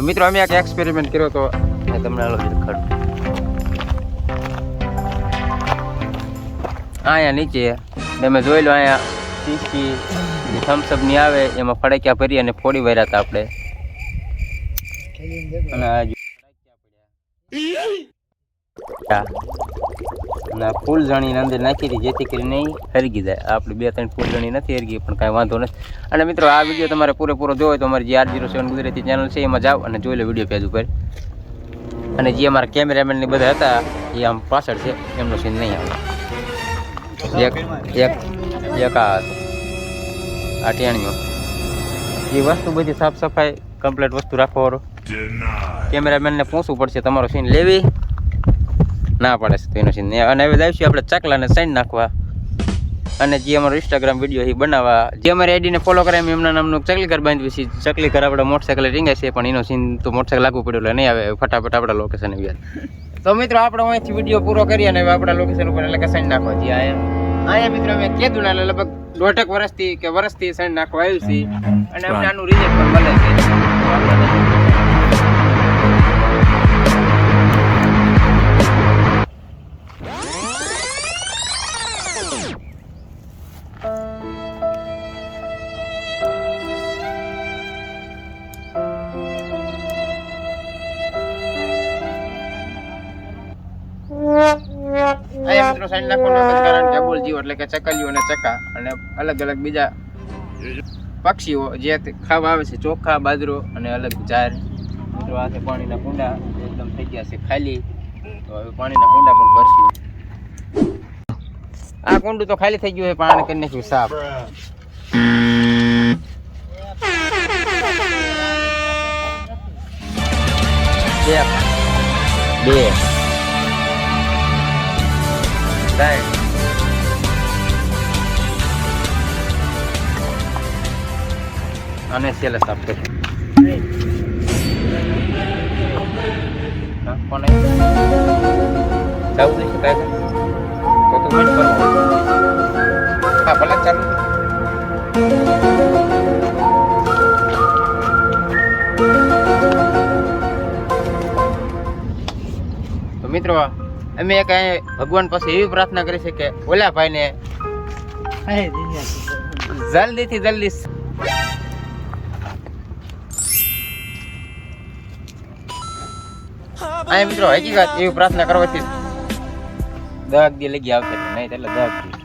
તો મિત્રો અમે એક એક્સપેરિમેન્ટ કર્યો તો એ તમને હાલો દેખાડું. અહીંયા નીચે તમે જોઈ લો અહીંયા શીશી જે થમ્સઅપની આવે એમાં ફડક્યા ભરી અને ફોડી વર્યા હતા આપણે. અને આ. અને આ ફૂલ અંદર નાખી હતી જેથી કરીને હરગી જાય. આપણે બે ત્રણ ફૂલ જાણી નથી હરગી પણ કાંઈ વાંધો નથી. અને મિત્રો આ વીડિયો તમારે પૂરેપૂરો જોવો હોય તો અમારી જે R zero seven Gujarati channel છે એમાં જાઓ અને જોઈ લો વીડિયો પેજ ઉપર. અને જે અમારા કેમેરામેન ને બધા હતા એ આમ પાછળ છે એમનો સીન નહીં આવે. એક એક એક આ. ટેણીઓ એ વસ્તુ બધી સાફ સફાઈ કમ્પ્લીટ વસ્તુ રાખવાનો કેમેરામેનને પૂછવું પડશે તમારો સીન લેવી ના પડે છે તો એનો સીન. નહીં. અને હવે જઈશું આપણે ચકલાને સાઈન નાખવા. અને જે અમારો ઇન્સ્ટાગ્રામ વીડિયો એ બનાવવા. જે અમારી આઈડીને ફોલો કરે એમ એમના નામનું ચકલી ઘર બાંધ્યું છે. ચકલી ઘર આપણે મોટરસાઇકલ રીંગાય છે પણ એનો સીન તો મોટરસાઇકલ લાગુ પડ્યું એટલે નહીં આવે. ફટાફટ આપણા લોકેશન વ્યાજ. તો મિત્રો આપણે અહીંથી વીડિયો પૂરો કરીએ અને હવે આપણા લોકેશન ઉપર એટલે સાઈન નાખવા છીએ અહીંયા અહીંયા મિત્રો અમે કીધું ને લગભગ દોઢેક વર્ષથી કે વર્ષથી સાઈન નાખવા આવ્યું છે. અને અમને આનું રિઝલ્ટ પણ મળે છે. એટલે કે ચકલીઓ અને ચકા અને અલગ અલગ બીજા પક્ષીઓ જે ખાવા આવે છે, ચોખા, બાજરો અને અલગ ઝાર પાણીના કુંડા, એકદમ થઈ ગયા છે ખાલી. તો પાણીના કુંડા પણ ભરશું. આ કુંડું તો ખાલી થઈ ગયું છે પાણી કરી નાખ્યું સાફ. બે. અને છેલ્લે સાફ કરી હા, મિત્રો, અમે એક ભગવાન પાસે એવી પ્રાર્થના કરી છે કે ઓલા ભાઈને જલ્દીથી જલ્દી અહીંયા મિત્રો, હકીકત, એવી પ્રાર્થના કરવાથી દહક દી લગી આવશે નહીં એટલે દહક દી.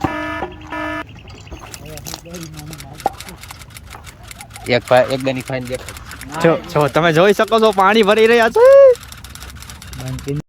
એક એક ગની ફાઈન દેખાય. જો જો, તમે જોઈ શકો છો, પાણી ભરી રહ્યા છે.